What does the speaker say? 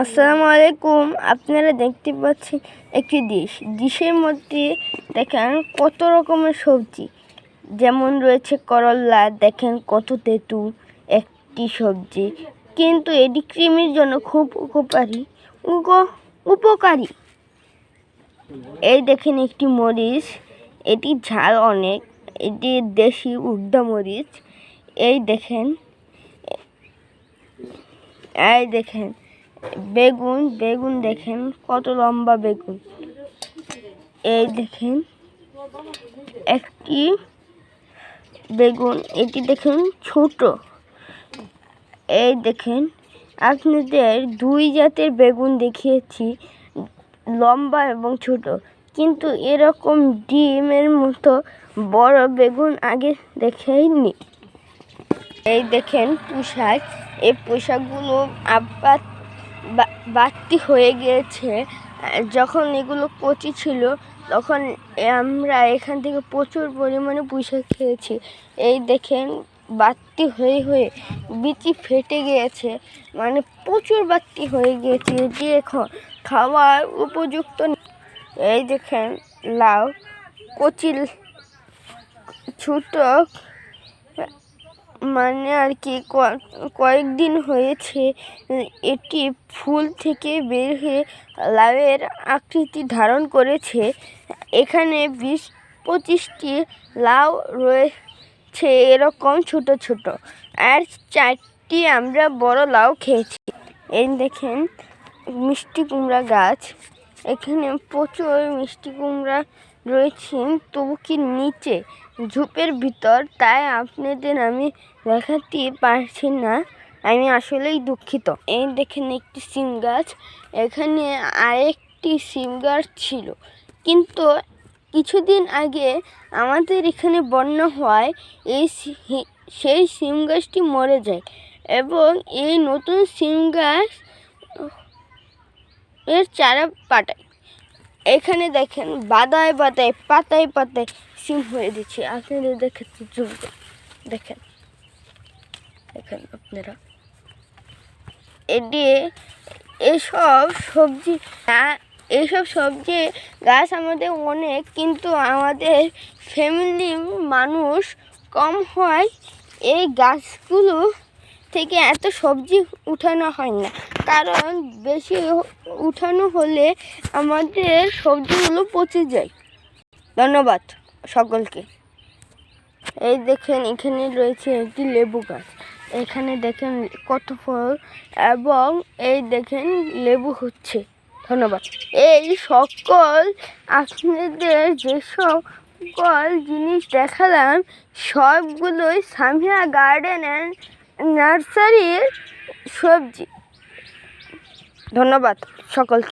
আসসালামু আলাইকুম আপনারা দেখতে পাচ্ছেন একটি ডিশ। ডিশের মধ্যে দেখেন কত রকমের সবজি। যেমন রয়েছে করল্লা দেখেন কত তেঁতু একটি সবজি। কিন্তু এটি কৃমির জন্য খুব উপকারী। উপকারী। এই দেখেন একটি মরিচ। এটি ঝাল অনেক। এটি দেশি উর্দা মরিচ। এই দেখেন। এই দেখেন। বেগুন বেগুন দেখেন, কত লম্বা বেগুন। এই দেখেন, একটি বেগুন, এটি দেখেন ছোট। এই দেখেন, আপনাদের দুই জাতের বেগুন দেখিয়েছি, লম্বা এবং ছোট। কিন্তু এরকম ডিমের মতো বড় বেগুন আগে দেখেইনি। এই দেখেন পোশাক, এই পোশাকগুলো বা- বাড়তি হয়ে গিয়েছে যখন এগুলো কচি ছিল, তখন আমরা এখান থেকে প্রচুর পরিমাণে পোশাক খেয়েছি। এই দেখেন, বাড়তি হয়ে হয়ে বিচি ফেটে গিয়েছে মানে প্রচুর বাড়তি হয়ে গিয়েছে। এটি এখন খাওয়ার উপযুক্ত এই দেখেন, লাউ, কচি, ছোট মানে আর কি কয়েকদিন হয়েছে এটি ফুল থেকে বের হয়ে লাউয়ের আকৃতি ধারণ করেছে। এখানে বিশ পঁচিশটি লাউ রয়েছে, এরকম ছোট ছোট। আর চারটি আমরা বড় লাউ খেয়েছি। এই দেখেন, মিষ্টি কুমড়া গাছ। এখানে প্রচুর মিষ্টি কুমড়া রয়েছে তবু কি নিচে ঝোপের ভিতর? তাই আপনাদের আমি দেখাতে পারছি না। আমি আসলেই দুঃখিত। এই দেখেন একটি সিম গাছ। এখানে আরেকটি সিম গাছ ছিল। কিন্তু কিছুদিন আগে আমাদের এখানে বন্যা হওয়ায় এই সেই সিম গাছটি মরে যায় এবং এই নতুন সিম গাছ এর চারা পাঠায় এখানে দেখেন বাদায় বাদায়, পাতায় পাতায় সিম হয়ে দিচ্ছে আপনাদের দেখাচ্ছি জুম দেখেন। দেখেন আপনারা। এটি এসব সবজি এইসব সবজি গাছ আমাদের অনেক, কিন্তু আমাদের ফ্যামিলি মানুষ কম হয়। এই গাছগুলো থেকে এত সবজি উঠানো হয় না। কারণ বেশি উঠানো হলে আমাদের সবজিগুলো পচে যায়। ধন্যবাদ সকলকে। এই দেখেন, এখানে রয়েছে একটি লেবু গাছ। এখানে দেখেন কত ফল এবং এই দেখেন লেবু হচ্ছে। ধন্যবাদ। এই সকল আপনাদের যে সকল জিনিস দেখালাম, সবগুলোই সামিয়া গার্ডেন অ্যান্ড নার্সারির সবজি। ধন্যবাদ সকলকে।